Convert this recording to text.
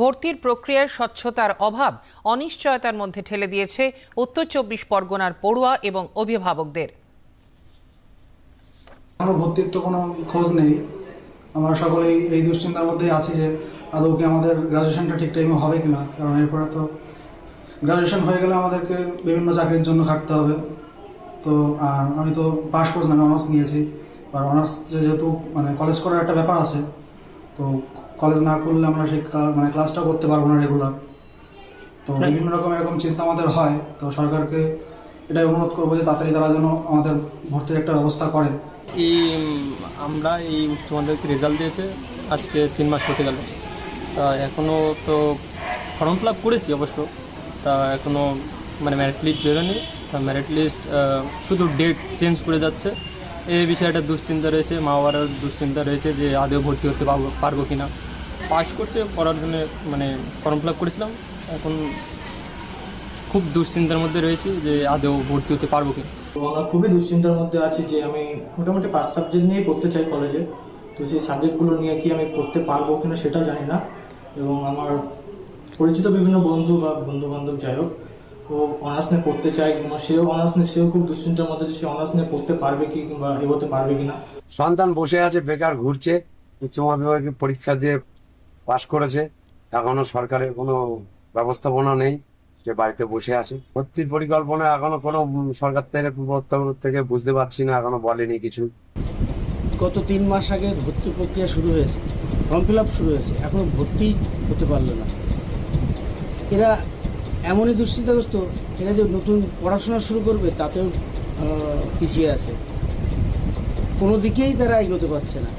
ভর্তির প্রক্রিয়ার স্বচ্ছতার অভাব, অনিশ্চয়তার মধ্যে ঠেলে দিয়েছে উত্তর চব্বিশ পরগনার পড়ুয়া এবং অভিভাবকদের। এখনও ভর্তির তো কোনো খোঁজ নেই। আমরা সকলেই এই দুশ্চিন্তার মধ্যেই আছি যে আদৌ কি আমাদের গ্রাজুয়েশনটা ঠিক টাইমে হবে কিনা। কারণ এরপরে তো গ্রাজুয়েশন হয়ে গেলে আমাদেরকে বিভিন্ন চাকরির জন্য খাটতে হবে। তো আর আমি তো পাস কোর্স না অনার্স নিয়েছি। আর অনার্স যেহেতু মানে কলেজ করার একটা ব্যাপার আছে, তো কলেজ না করলে আমরা সেই মানে ক্লাসটা করতে পারব না রেগুলার তো বিভিন্ন রকম এরকম চিন্তা আমাদের হয়। তো সরকারকে এটাই অনুরোধ করব যে তাড়াতাড়ি তারা যেন আমাদের ভর্তির একটা ব্যবস্থা করে। এই আমরা এই উচ্চ মাধ্যমিক রেজাল্ট দিয়েছে আজকে তিন মাস হতে গেল। তা এখনও তো ফর্ম ফিল আপ করেছি অবশ্য। তা এখনও মানে মেরিট লিস্ট বেরোয়নি। তা মেরিট লিস্ট শুধু ডেট চেঞ্জ করে যাচ্ছে। এই বিষয়ে একটা দুশ্চিন্তা রয়েছে মা বাবারও দুশ্চিন্তা রয়েছে যে আদেও ভর্তি হতে পারব পারব কি না পাস করছে পড়ার জন্য মানে ফর্ম ফিল আপ করেছিলাম। এখন খুব দুশ্চিন্তার মধ্যে রয়েছি যে আদৌ ভর্তি হতে পারব কি তো আমরা খুবই দুশ্চিন্তার মধ্যে আছি যে আমি মোটামুটি পাঁচ সাবজেক্ট নিয়েই পড়তে চাই কলেজে তো সেই সাবজেক্টগুলো নিয়ে কি আমি পড়তে পারব কিনা সেটাও জানি না। এবং আমার পরিচিত বিভিন্ন বন্ধু বা বন্ধু বান্ধব যাই হোক ও অনার্স নিয়ে পড়তে চায় কিংবা সেও অনার্স নিয়ে সেও খুব দুশ্চিন্তার মধ্যে সে অনার্স নিয়ে পড়তে পারবে কি কিংবা এগোতে পারবে কিনা। সন্তান বসে আছে বেকার ঘুরছে উচ্চ মাধ্যমিক পরীক্ষা দিয়ে পাশ করেছে, এখনও সরকারের কোনো ব্যবস্থাপনা নেই, সে বাড়িতে বসে আছে। ভর্তির পরিকল্পনা এখনও কোনো সরকার থেকে প্রবর্তন থেকে বুঝতে পারছি না, এখনও বলেনি কিছু। গত তিন মাস আগে ভর্তি প্রক্রিয়া শুরু হয়েছে, ফর্ম ফিল আপ শুরু হয়েছে, এখনও ভর্তি হতে পারল না। এরা এমনই দুশ্চিন্তাগ্রস্ত, এরা যে নতুন পড়াশোনা শুরু করবে, তাতেও পিছিয়ে আছে। কোনো দিকেই তারা এগোতে পারছে না।